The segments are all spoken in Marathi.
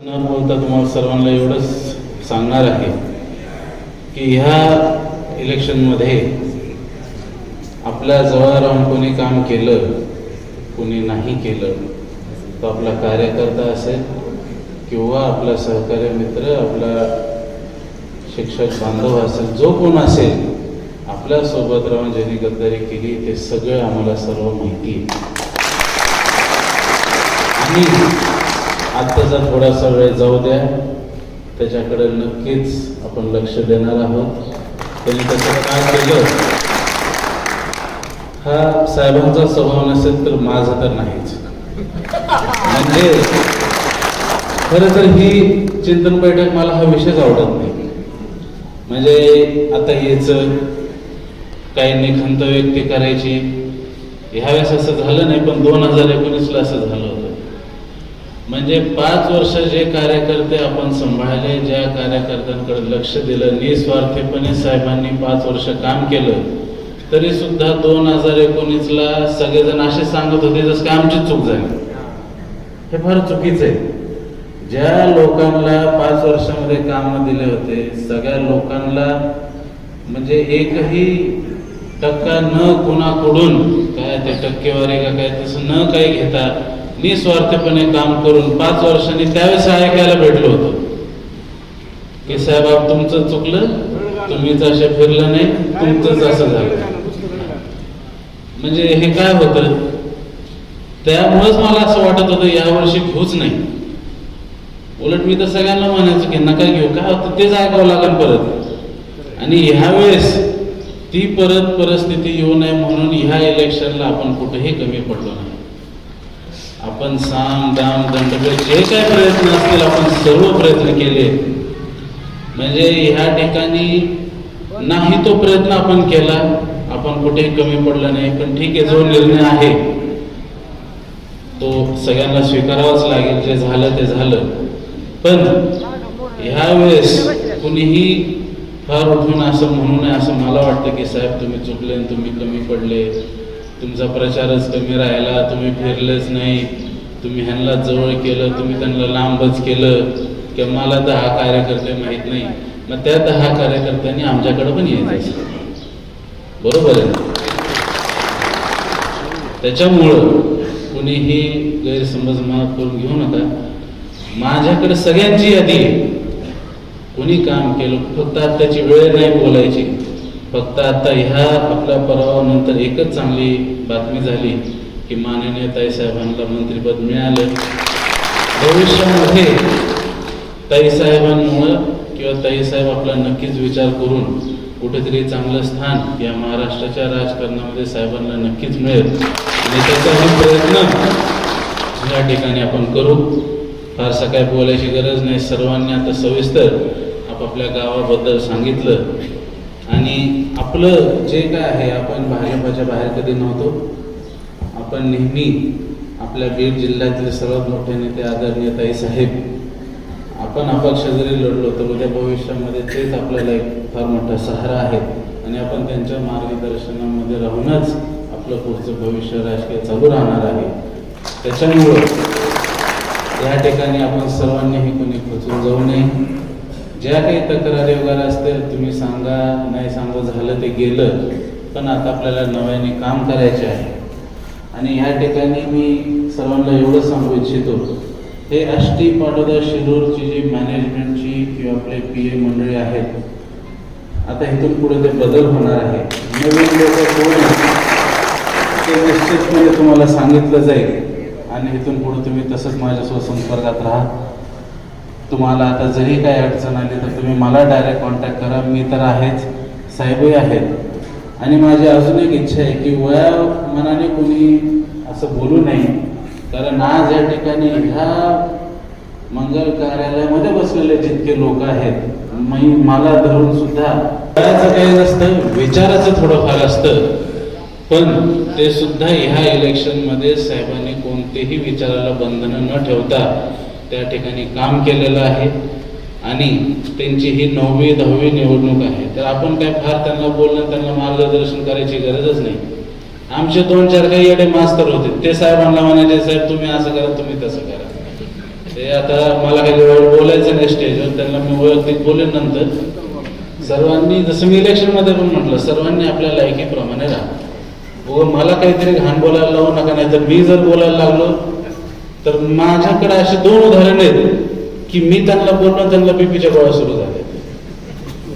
न बोलता तुम्हाला सर्वांना एवढंच सांगणार आहे की ह्या इलेक्शनमध्ये आपल्या जवळ राहून कोणी काम केलं कोणी नाही केलं तो आपला कार्यकर्ता असेल किंवा आपला सहकारी मित्र आपला शिक्षक बांधव असेल जो कोण असेल आपल्यासोबत राहून ज्यांनी गद्दारी केली ते सगळं आम्हाला सर्व माहिती आहे. आणि आत्ताचा थोडासा वेळ जाऊ द्या त्याच्याकडे नक्कीच आपण लक्ष देणार आहोत. त्यांनी त्याचं काय केलं? हा साहेबांचा स्वभाव नसेल तर माझा तर नाहीच. म्हणजे खरं तर ही चिंतन बैठक मला हा विषयच आवडत नाही. म्हणजे आता यायचं काही खंत व्यक्ती करायची ह्यावेळेस असं झालं नाही पण दोन हजार एकोणीसला असं झालं होतं. म्हणजे पाच वर्ष जे कार्यकर्ते आपण सांभाळले ज्या कार्यकर्त्यांकडे लक्ष दिलं निस्वार्थीपणे साहेबांनी पाच वर्ष काम केलं तरी सुद्धा दोन हजार एकोणीसला सगळेजण असे सांगत होते जसं काय आमची चूक झाली. हे फार चुकीचं आहे. ज्या लोकांना पाच वर्षामध्ये काम दिले होते सगळ्या लोकांना म्हणजे एकही टक्का न कुणाकडून काय ते टक्केवारी का काय तसं न काही घेता निस्वार्थपणे काम करून पाच वर्षांनी त्यावेळेस ऐकायला भेटलो होतो. की साहेब तुमचं चुकलं? तुम्हीच असे फिरलं नाही तुमचंच असं झालं. म्हणजे हे काय होतं? त्यामुळेच मला असं वाटत होतं यावर्षी खूच नाही. उलट मी तर सगळ्यांना म्हणायचं की नका घेऊ काय होतं? तेच ऐकावं लागेल परत. आणि ह्यावेळेस ती परत परिस्थिती येऊ नये म्हणून ह्या इलेक्शनला आपण कुठेही कमी पडलो नाही. आपण साम दाम दंडभेद जे काय प्रयत्न असतील आपण सर्व प्रयत्न केले. म्हणजे ह्या ठिकाणी नाही तो प्रयत्न आपण केला. आपण कुठेही कमी पडला नाही पण ठीक आहे जो निर्णय आहे तो सगळ्यांना स्वीकारावाच लागेल. जे झालं ते झालं. पण ह्या वेळेस कुणीही फार उठून असं म्हणू नये असं मला वाटतं की साहेब तुम्ही चुकले आणि तुम्ही कमी पडले. तुमचा प्रचारच कमी राहिला तुम्ही फिरलेच नाही. तुम्ही ह्यांना जवळ केलं तुम्ही त्यांना लांबच केलं. किंवा मला दहा कार्यकर्ते माहीत नाही. मग त्या दहा कार्यकर्त्यांनी आमच्याकडे पण यायचं बरोबर आहे त्याच्यामुळं कुणीही गैरसमज मनात करून घेऊ नका. माझ्याकडे सगळ्यांची यादी आहे. कोणी काम केलं फक्त आत्ताची वेळ नाही बोलायची. फक्त आता ह्या आपल्या परावानंतर एकच चांगली बातमी झाली की माननीय ताईसाहेबांना मंत्रिपद मिळालं. भविष्यामध्ये ताईसाहेबांमुळं किंवा ताईसाहेब आपला नक्कीच विचार करून कुठेतरी चांगलं स्थान या महाराष्ट्राच्या राजकारणामध्ये साहेबांना नक्कीच मिळेल. आणि त्याचाही प्रयत्न या ठिकाणी आपण करू. फारसं काय बोलायची गरज नाही. सर्वांनी आता सविस्तर आपापल्या गावाबद्दल सांगितलं. आणि आपलं जे काय आहे आपण भाजपाच्या बाहेर कधी नव्हतो आपण नेहमी आपल्या बीड जिल्ह्यातील सर्वात मोठे नेते आदरणीय ताई साहेब आपण अपक्ष जरी लढलो तर उद्या भविष्यामध्ये तेच आपल्याला एक फार मोठा सहारा आहे. आणि आपण त्यांच्या मार्गदर्शनामध्ये राहूनच आपलं पुढचं भविष्य राजकीय चालू राहणार आहे. त्याच्यामुळं या ठिकाणी आपण सर्वांनीही कोणी खचून जाऊ नये. ज्या काही तक्रारी वगैरे असतील तुम्ही सांगा नाही सांगा झालं ते गेलं पण आता आपल्याला नव्याने काम करायचे आहे. आणि ह्या ठिकाणी मी सर्वांना एवढं सांगू इच्छितो हे आष्टी पाटोदा शिरूरची जी मॅनेजमेंटची किंवा आपले पी ए मंडळी आहेत आता इथून पुढे ते बदल होणार आहे. नवीन लोक कोण ते निश्चितपणे तुम्हाला सांगितलं जाईल. आणि इथून पुढे तुम्ही तसंच माझ्यासोबत संपर्कात राहा. तुम्हाला आता जरी काही अडचण आली तर तुम्ही मला डायरेक्ट कॉन्टॅक्ट करा. मी तर आहेच. साहेबही आहेत. आणि माझी अजून एक इच्छा आहे की वया मनाने कोणी असं बोलू नये. कारण आज या ठिकाणी ह्या मंगल कार्यालयामध्ये बसलेले जितके लोक आहेत मी मला धरून सुद्धा वयाचं काही नसतं विचाराचं थोडंफार असतं. पण ते सुद्धा ह्या इलेक्शनमध्ये साहेबांनी कोणतेही विचाराला बंधनं न ठेवता त्या ठिकाणी काम केलेलं आहे आणि त्यांची ही नववी दहावी निवडणूक आहे. तर आपण काय फार त्यांना बोलणं त्यांना मार्गदर्शन करायची गरजच नाही. आमचे दोन चार काही येडे मास्तर होते. ते साहेबांना म्हणायचे साहेब तुम्ही असं करा तुम्ही तसं करा. ते आता मला काही बोलायचं नाही स्टेजवर त्यांना मी वैयक्तिक बोलेन नंतर. सर्वांनी जसं मी इलेक्शनमध्ये पण म्हटलं सर्वांनी आपल्या लायकीप्रमाणे राहा. व मला काहीतरी घाण बोलायला लावू नका नाही तर मी जर बोलायला लागलो तर माझ्याकडे असे दोन उदाहरण आहेत की मी त्यांना बोललो त्यांना बीपीच्या गोळ्या सुरू झाल्या.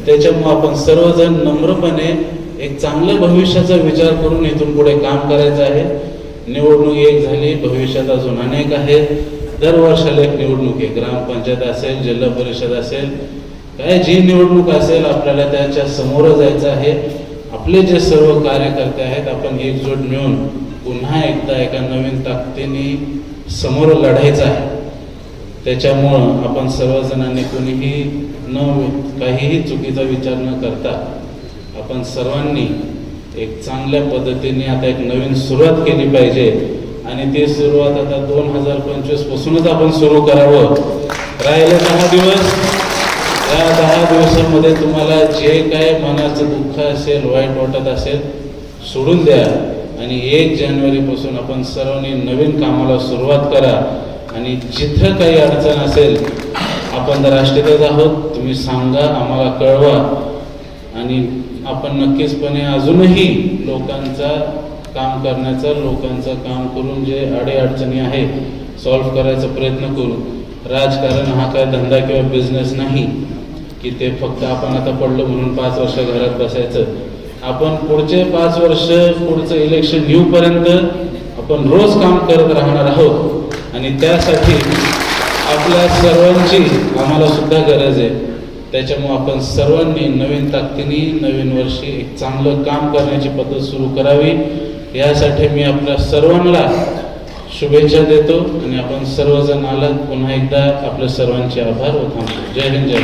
त्याच्यामुळे आपण सर्वजण नम्रपणे एक चांगलं भविष्याचा विचार करून इथून पुढे काम करायचं आहे. निवडणूक एक झाली भविष्यात अजून अनेक आहेत. दर वर्षाला एक निवडणूक आहे. ग्रामपंचायत असेल जिल्हा परिषद असेल काय जी निवडणूक असेल आपल्याला त्याच्यासमोर जायचं आहे. आपले जे सर्व कार्यकर्ते आहेत आपण एकजूट मिळून पुन्हा एकदा एका नवीन ताकदीने समोर लढायचं आहे त्याच्यामुळं आपण सर्वजणांनी कोणीही न काहीही चुकीचा विचार न करता आपण सर्वांनी एक चांगल्या पद्धतीने आता एक नवीन सुरुवात केली पाहिजे. आणि ती सुरुवात आता दोन हजार पंचवीस पासूनच आपण सुरू करावं. राहिले दहा दिवस. या दहा दिवसामध्ये तुम्हाला जे काय मनाचं दुःख असेल वाईट वाटत असेल सोडून द्या. आणि एक जानेवारीपासून आपण सर्वांनी नवीन कामाला सुरुवात करा. आणि जिथं काही अडचण असेल आपण तर राष्ट्रीयच आहोत तुम्ही सांगा आम्हाला कळवा. आणि आपण नक्कीचपणे अजूनही लोकांचा काम करण्याचा लोकांचं काम करून जे अडीअडचणी आहे सॉल्व्ह करायचा प्रयत्न करू. राजकारण हा काय धंदा किंवा बिझनेस नाही की ते फक्त आपण आता पडलो म्हणून पाच वर्ष घरात बसायचं. आपण पुढचे पाच वर्ष पुढचं इलेक्शन येऊपर्यंत आपण रोज काम करत राहणार आहोत. आणि त्यासाठी आपल्या सर्वांची आम्हाला सुद्धा गरज आहे. त्याच्यामुळे आपण सर्वांनी नवीन ताकदीने नवीन वर्षी एक चांगलं काम करण्याची पद्धत सुरू करावी. यासाठी मी आपल्या सर्वांना शुभेच्छा देतो आणि आपण सर्वजण आलात. पुन्हा एकदा आपल्या सर्वांचे आभार व थांबतो. जय हिंद जय